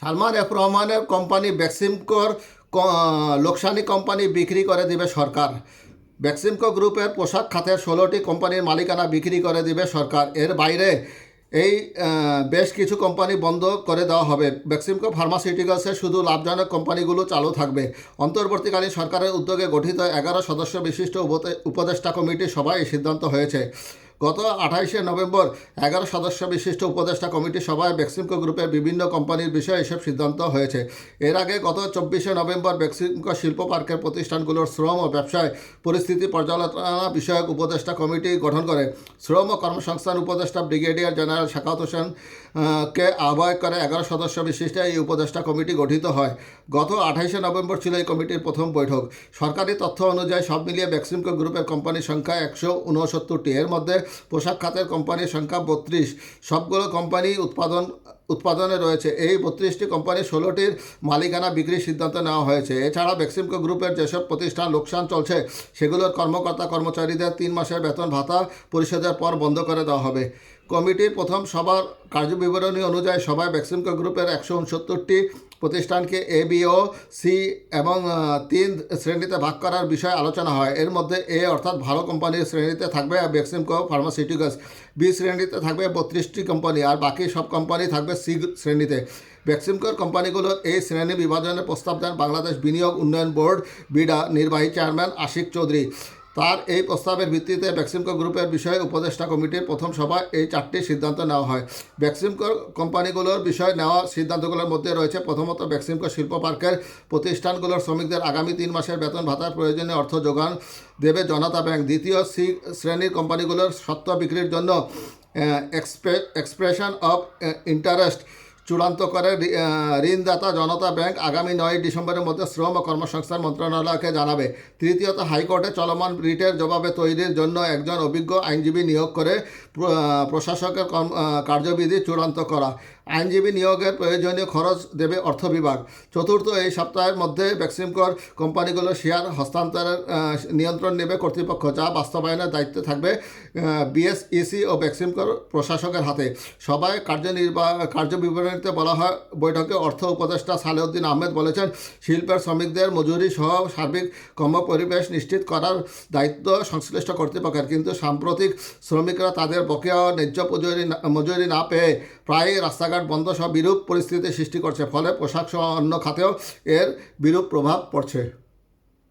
Salman F রহমানের company বেক্সিমকোর ক- লোকসানি কোম্পানি বিক্রি করে দিবে সরকার। বেক্সিমকো গ্রুপের পোশাক খাতের ষোলোটি কোম্পানির মালিকানা বিক্রি করে দিবে সরকার। এর বাইরে এই বেশ কিছু কোম্পানি বন্ধ করে দেওয়া হবে। বেক্সিমকো ফার্মাসিউটিক্যালসের শুধু লাভজনক কোম্পানিগুলো চালু থাকবে। অন্তর্বর্তীকালীন সরকারের উদ্যোগে গঠিত এগারো সদস্য বিশিষ্ট উপদে- উপদেষ্টা কমিটির সভায় এই সিদ্ধান্ত হয়েছে। গত আঠাইশে নভেম্বর এগারো সদস্য বিশিষ্ট উপদেষ্টা কমিটির সভায় বেক্সিমকো গ্রুপের বিভিন্ন কোম্পানির বিষয়ে এসব সিদ্ধান্ত হয়েছে। এর আগে গত চব্বিশে নভেম্বর বেক্সিমকো শিল্প পার্কের প্রতিষ্ঠানগুলোর শ্রম ও ব্যবসায় পরিস্থিতি পর্যালোচনা বিষয়ক উপদেষ্টা কমিটি গঠন করে। শ্রম ও কর্মসংস্থান উপদেষ্টা ব্রিগেডিয়ার জেনারেল শাখাত হোসেন কে আহ্বায়ক করে এগারো সদস্য বিশিষ্ট এই উপদেষ্টা কমিটি গঠিত হয়। গত আঠাইশে নভেম্বর ছিল এই কমিটির প্রথম বৈঠক। সরকারি তথ্য অনুযায়ী সব মিলিয়ে বেক্সিমকো গ্রুপের কোম্পানির সংখ্যা একশো উনসত্তরটি। এর মধ্যে পোশাক খাতের কোম্পানির সংখ্যা বত্রিশ। সবগুলো কোম্পানি উৎপাদন, উৎপাদনে রয়েছে। এই বত্রিশটি কোম্পানির ষোলোটির মালিকানা বিক্রির সিদ্ধান্ত নেওয়া হয়েছে। এছাড়া বেক্সিমকো গ্রুপের যেসব প্রতিষ্ঠান লোকসান চলছে, সেগুলোর কর্মকর্তা কর্মচারীদের তিন মাসের বেতন ভাতা পরিশোধের পর বন্ধ করে দেওয়া হবে। কমিটির প্রথম সভার কার্যবিবরণী অনুযায়ী সভায় বেক্সিমকো গ্রুপের একশো উনসত্তরটি প্রতিষ্ঠানকে এ বিও সি এবং তিন শ্রেণীতে ভাগ করার বিষয়ে আলোচনা হয়। এর মধ্যে এ অর্থাৎ ভালো কোম্পানির শ্রেণীতে থাকবে বেক্সিমকো ফার্মাসিউটিক্যালস, বি শ্রেণীতে থাকবে বত্রিশটি কোম্পানি আর বাকি সব কোম্পানি থাকবে সি শ্রেণীতে। বেক্সিমকোর কোম্পানিগুলোর এই শ্রেণি বিভাজনের প্রস্তাব দেন বাংলাদেশ বিনিয়োগ উন্নয়ন বোর্ড, বিডা, নির্বাহী চেয়ারম্যান আশিক চৌধুরী। তার এই প্রস্তাবের ভিত্তিতে বেক্সিমকো গ্রুপের বিষয়ে উপদেষ্টা কমিটির প্রথম সভায় এই চারটি সিদ্ধান্ত নেওয়া হয়। বেক্সিমকো কোম্পানিগুলোর বিষয়ে নেওয়া সিদ্ধান্তগুলোর মধ্যে রয়েছে প্রথমত বেক্সিমকো শিল্প পার্কের প্রতিষ্ঠানগুলোর শ্রমিকদের আগামী তিন মাসের বেতন ভাতার প্রয়োজনীয় অর্থ যোগান দেবে জনতা ব্যাংক। দ্বিতীয় সি শ্রেণির কোম্পানিগুলোর সত্ত্ব বিক্রির জন্য এক্সপ্রেশন অফ ইন্টারেস্ট চূড়ান্ত করে ঋণদাতা জনতা ব্যাংক আগামী নয় ডিসেম্বরের মধ্যে শ্রম ও কর্মসংস্থান মন্ত্রণালয়কে জানাবে। তৃতীয়ত, হাইকোর্টে চলমান রিটের জবাবে তৈরির জন্য একজন অভিজ্ঞ আইনজীবী নিয়োগ করে প্রশাসকের কার্যবিধি চূড়ান্ত করা। আইনজীবী নিয়োগের প্রয়োজনীয় খরচ দেবে অর্থ বিভাগ। চতুর্থ এই সপ্তাহের মধ্যে ভ্যাকসিনকর কোম্পানিগুলোর শেয়ার হস্তান্তরের নিয়ন্ত্রণ নেবে কর্তৃপক্ষ, যা বাস্তবায়নের দায়িত্বে থাকবে বিএসইসি ও ভ্যাকসিনকর প্রশাসকের হাতে। সবাই কার্যনির্বাহ কার্যবিবরণীতে বলা হয়, বৈঠকে অর্থ উপদেষ্টা সালেউদ্দিন আহমেদ বলেছেন, শিল্পের শ্রমিকদের মজুরি সহ সার্বিক কর্মপরিবেশ নিশ্চিত করার দায়িত্ব সংশ্লিষ্ট কর্তৃপক্ষের। কিন্তু সাম্প্রতিক শ্রমিকরা তাদের বকেয়া ন্যায্য মজুরি না পেয়ে প্রায়ই রাস্তাঘাট বন্ধ সহ বিরূপ পরিস্থিতি সৃষ্টি করছে ফলে পোশাকসহ অন্য খাতেও এর বিরূপ প্রভাব পড়ছে।